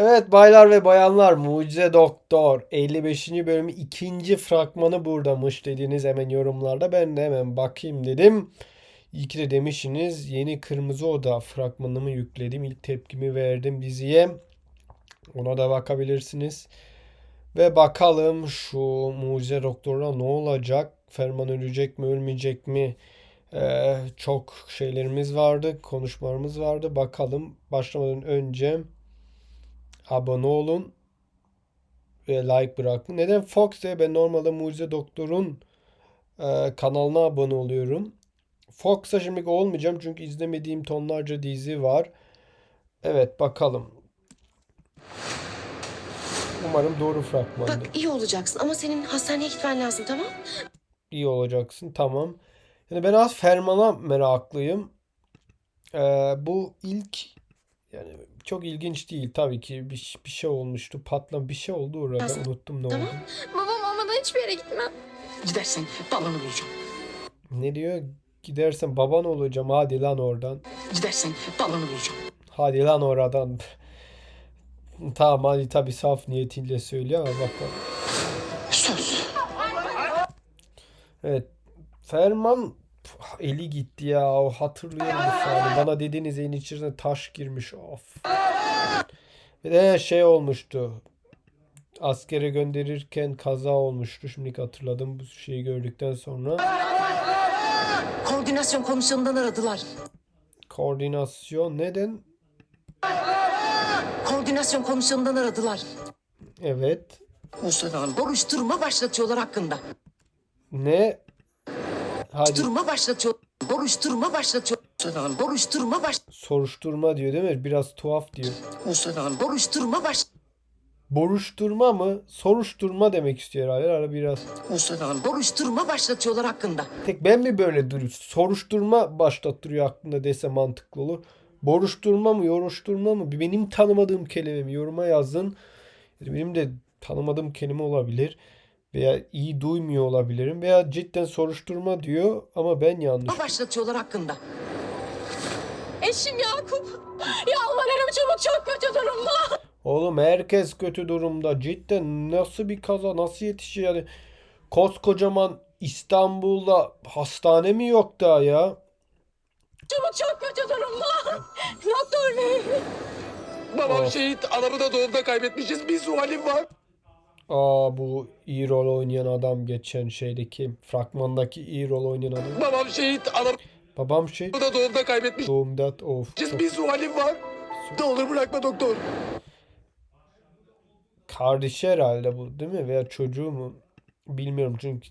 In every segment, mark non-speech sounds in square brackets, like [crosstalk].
Evet baylar ve bayanlar Mucize Doktor 55. bölümü ikinci fragmanı buradamış dediğiniz hemen yorumlarda ben de hemen bakayım dedim. İyi ki de demişsiniz yeni Kırmızı Oda fragmanımı yükledim. İlk tepkimi verdim diziye. Ona da bakabilirsiniz. Ve bakalım şu Mucize Doktor'a ne olacak? Ferman ölecek mi ölmeyecek mi? Ee, çok şeylerimiz vardı, konuşmalarımız vardı. Bakalım başlamadan önce abone olun ve like bırakın. Neden Fox diye ben normalde Mucize Doktor'un e, kanalına abone oluyorum. Fox'a şimdi olmayacağım çünkü izlemediğim tonlarca dizi var. Evet bakalım. Umarım doğru fragmandır. Bak iyi olacaksın ama senin hastaneye gitmen lazım tamam? İyi olacaksın tamam. Yani ben az Ferman'a meraklıyım. Ee, bu ilk yani çok ilginç değil tabii ki bir, bir şey olmuştu patlam bir şey oldu orada Nasıl? unuttum ne Tamam. oldu. Babam olmadan hiçbir yere gitmem. Gidersen balon olacağım. Ne diyor? Gidersen baban olacağım hadi lan oradan. Gidersen balon olacağım. Hadi lan oradan. Tamam hadi tabii saf niyetiyle söylüyor ama bakalım. Söz. Evet. Ferman eli gitti ya. O hatırlıyorum bu. Bana dediğiniz evin içerisine taş girmiş. Of. Bir de şey olmuştu. Askere gönderirken kaza olmuştu. Şimdi hatırladım bu şeyi gördükten sonra. Koordinasyon komisyonundan aradılar. Koordinasyon neden? Koordinasyon komisyonundan aradılar. Evet. Mustafa Soruşturma başlatıyorlar hakkında. Ne? Hadi Soruşturma başlatıyor. Soruşturma başlatıyor. Mustafa Soruşturma baş. soruşturma diyor değil mi? Biraz tuhaf diyor. Mustafa Soruşturma baş. Boruşturma mı? Soruşturma demek istiyor herhalde. Ara biraz. Mustafa Soruşturma başlatıyorlar hakkında. Tek ben mi böyle dürüst? Soruşturma başlattırıyor aklında dese mantıklı olur. Boruşturma mı, yoruşturma mı? Benim tanımadığım kelime mi? Yoruma yazın. Benim de tanımadığım kelime olabilir. Veya iyi duymuyor olabilirim. Veya cidden soruşturma diyor ama ben yanlış. Başlatıyorlar hakkında. Eşim Yakup. Yalvarırım çabuk çok kötü durumda. Oğlum herkes kötü durumda. Cidden nasıl bir kaza, nasıl yetişiyor yani? Koskocaman İstanbul'da hastane mi yok daha ya? Çabuk çok kötü durumda. Doktor bey. Babam Of. şehit, anamı da doğumda kaybetmişiz. Bir sualim var. Aa bu iyi rol oynayan adam geçen şeydeki fragmandaki iyi rol oynayan adam. Babam şehit, anamı Babam şey da doğumda kaybetmişiz. doğumda of çok Bir sualim var. Ne olur bırakma doktor. kardeşi herhalde bu değil mi? Veya çocuğu mu? Bilmiyorum çünkü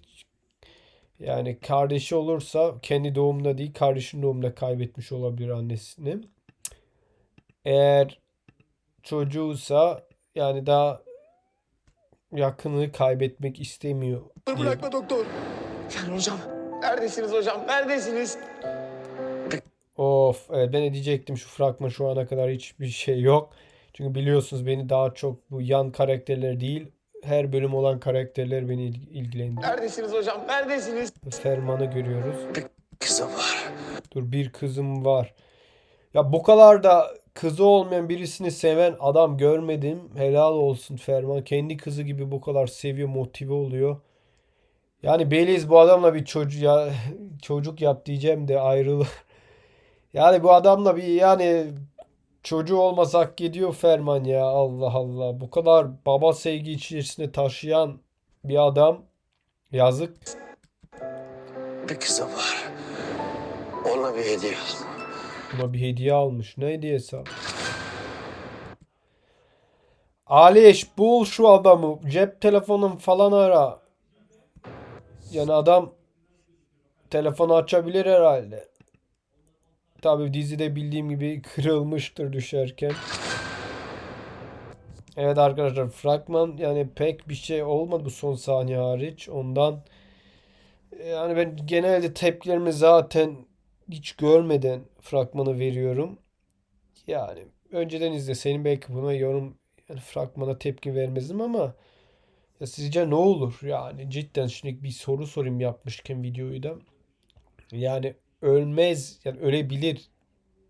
yani kardeşi olursa kendi doğumda değil kardeşin doğumda kaybetmiş olabilir annesini. Eğer çocuğuysa yani daha yakını kaybetmek istemiyor olur diye. bırakma doktor. Yani hocam Neredesiniz hocam? Neredesiniz? Of, evet, ben de diyecektim şu fragman şu ana kadar hiçbir şey yok. Çünkü biliyorsunuz beni daha çok bu yan karakterler değil, her bölüm olan karakterler beni il- ilgilendiriyor. Neredesiniz hocam? Neredesiniz? Ferman'ı görüyoruz. Kızım var. Dur bir kızım var. Ya bu kadar da kızı olmayan birisini seven adam görmedim. Helal olsun Ferman. Kendi kızı gibi bu kadar seviyor, motive oluyor. Yani Beliz bu adamla bir çocuk ya [laughs] çocuk yap diyeceğim de ayrılır. [laughs] Yani bu adamla bir yani çocuğu olmasa hak ediyor Ferman ya. Allah Allah. Bu kadar baba sevgi içerisinde taşıyan bir adam. Yazık. Bir kızım var. Ona bir hediye al. Buna bir hediye almış. Ne hediyesi abi? Aliş bul şu adamı. Cep telefonun falan ara. Yani adam telefonu açabilir herhalde. Tabii dizide bildiğim gibi [laughs] kırılmıştır düşerken. Evet arkadaşlar fragman yani pek bir şey olmadı bu son saniye hariç. Ondan yani ben genelde tepkilerimi zaten hiç görmeden fragmanı veriyorum. Yani önceden izlesenin belki buna yorum yani fragmana tepki vermezdim ama ya sizce ne olur? Yani cidden şimdi bir soru sorayım yapmışken videoyu da. Yani ölmez yani ölebilir.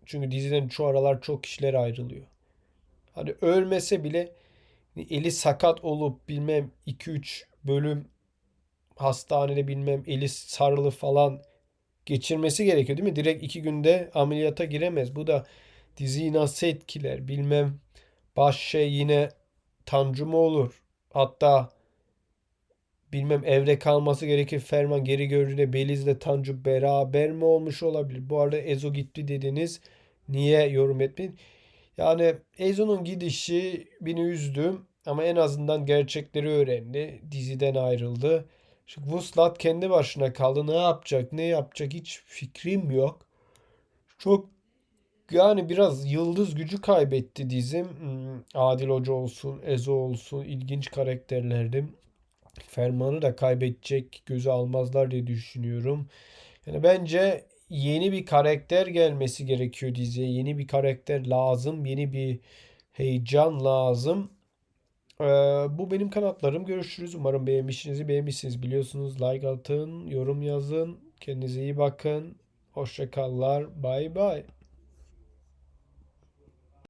Çünkü diziden şu aralar çok kişiler ayrılıyor. Hani ölmese bile eli sakat olup bilmem 2-3 bölüm hastanede bilmem eli sarılı falan geçirmesi gerekiyor değil mi? Direkt iki günde ameliyata giremez. Bu da diziyi nasıl etkiler bilmem. Baş şey yine Tanju mu olur? Hatta bilmem evde kalması gerekir. Ferman geri gördüğünde Beliz'le Tanju beraber mi olmuş olabilir? Bu arada Ezo gitti dediniz. Niye yorum etmeyin? Yani Ezo'nun gidişi beni üzdü ama en azından gerçekleri öğrendi. Diziden ayrıldı. Şimdi Vuslat kendi başına kaldı. Ne yapacak, ne yapacak hiç fikrim yok. Çok yani biraz yıldız gücü kaybetti dizim. Hmm, Adil Hoca olsun, Ezo olsun ilginç karakterlerdi. Ferman'ı da kaybedecek göze almazlar diye düşünüyorum. Yani bence yeni bir karakter gelmesi gerekiyor diziye. Yeni bir karakter lazım. Yeni bir heyecan lazım. Ee, bu benim kanatlarım. Görüşürüz. Umarım beğenmişsiniz. Beğenmişsiniz. Biliyorsunuz like atın, yorum yazın. Kendinize iyi bakın. Hoşça kallar. Bay bay.